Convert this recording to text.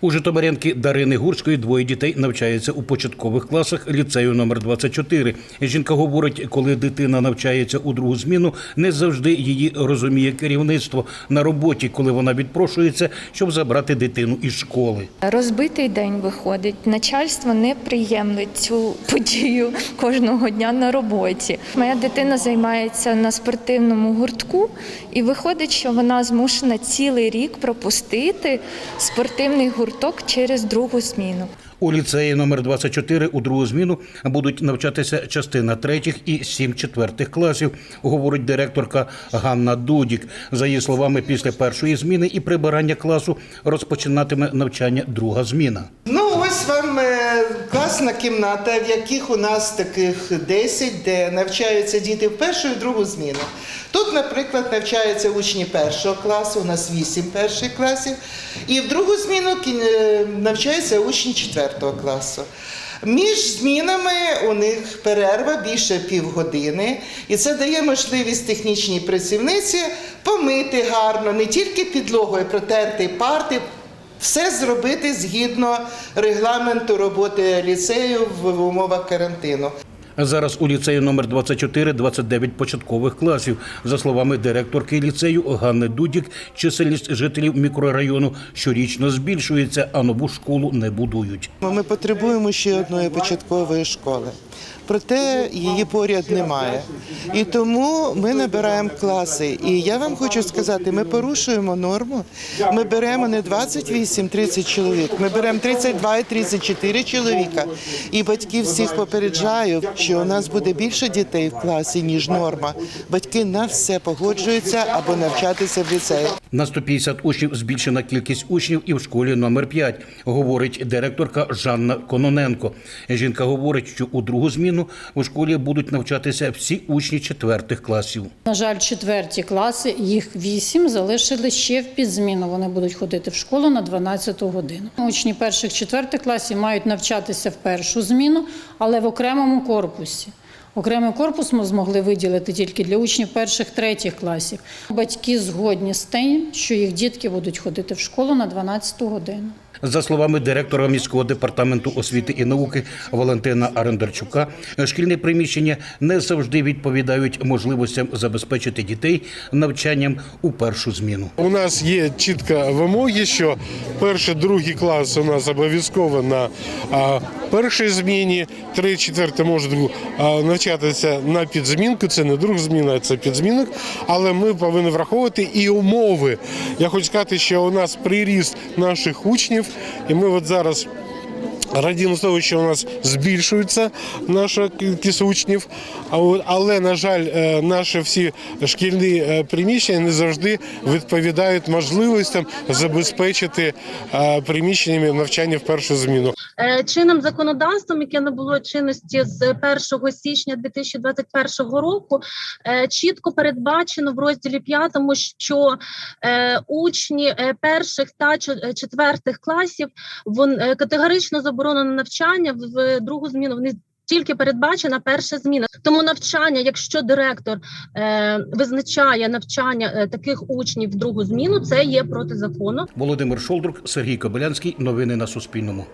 У Житомирянки Дарини Гурської двоє дітей навчаються у початкових класах ліцею номер 24. Жінка говорить, коли дитина навчається у другу зміну, не завжди її розуміє керівництво на роботі, коли вона відпрошується, щоб забрати дитину із школи. Розбитий день виходить. Начальство не приємлить цю подію кожного дня на роботі. Моя дитина займається на спортивному гуртку, і виходить, що вона змушена цілий рік пропустити спортивний гурток через другу зміну. У ліцеї номер 24 у другу зміну будуть навчатися частина третіх і сім четвертих класів, говорить директорка Ганна Дудік. За її словами, після першої зміни і прибирання класу розпочинатиме навчання друга зміна. Ну, ось вам е, класна кімната, в яких у нас таких 10, де навчаються діти в першу і другу зміну. Тут, наприклад, навчаються учні першого класу, у нас 8 перших класів, і в другу зміну е, навчаються учні четвертого класу. Між змінами у них перерва більше півгодини, і це дає можливість технічній працівниці помити гарно не тільки підлогою, протерти парти, все зробити згідно регламенту роботи ліцею в умовах карантину. Зараз у ліцеї номер 24 29 початкових класів. За словами директорки ліцею Ганни Дудік, чисельність жителів мікрорайону щорічно збільшується, а нову школу не будують. Ми потребуємо ще одної початкової школи. Проте її поряд немає. І тому ми набираємо класи. І я вам хочу сказати, ми порушуємо норму. Ми беремо не 28-30 чоловік, ми беремо 32 і 34 чоловіка. І батьків всіх попереджаю, що у нас буде більше дітей в класі, ніж норма. Батьки на все погоджуються або навчатися в ліцеї. На 150 учнів збільшена кількість учнів і в школі номер 5, говорить директорка Жанна Кононенко. Жінка говорить, що у другу зміну у школі будуть навчатися всі учні четвертих класів. На жаль, четверті класи, їх вісім, залишили ще в підзміну. Вони будуть ходити в школу на 12 годину. Учні перших четвертих класів мають навчатися в першу зміну, але в окремому корпусі. Окремий корпус ми змогли виділити тільки для учнів перших третіх класів. Батьки згодні з тим, що їх дітки будуть ходити в школу на 12 годину. За словами директора міського департаменту освіти і науки Валентина Арендарчука, шкільні приміщення не завжди відповідають можливостям забезпечити дітей навчанням у першу зміну. У нас є чітко вимоги, що перший, другий клас у нас обов'язково на першій зміні, три, четверте можуть навчатися на підзмінку. Це не друга зміна, це підзмінок. Але ми повинні враховувати і умови. Я хочу сказати, що у нас приріст наших учнів, і ми от зараз. Що у нас збільшується наша кількість учнів, але на жаль, е, наші всі шкільні е, приміщення не завжди відповідають можливостям забезпечити е, приміщеннями навчання в першу зміну. Чинним законодавством, яке набуло чинності з 1 січня 2021 року, чітко передбачено в розділі 5, що учні перших та четвертих класів вон е, категорично заборонено навчання в- другу зміну. Вони тільки передбачена перша зміна. Тому навчання, якщо директор е, визначає навчання е, таких учнів в другу зміну, це є проти закону. Володимир Шолдрук, Сергій Кобилянський. Новини на Суспільному.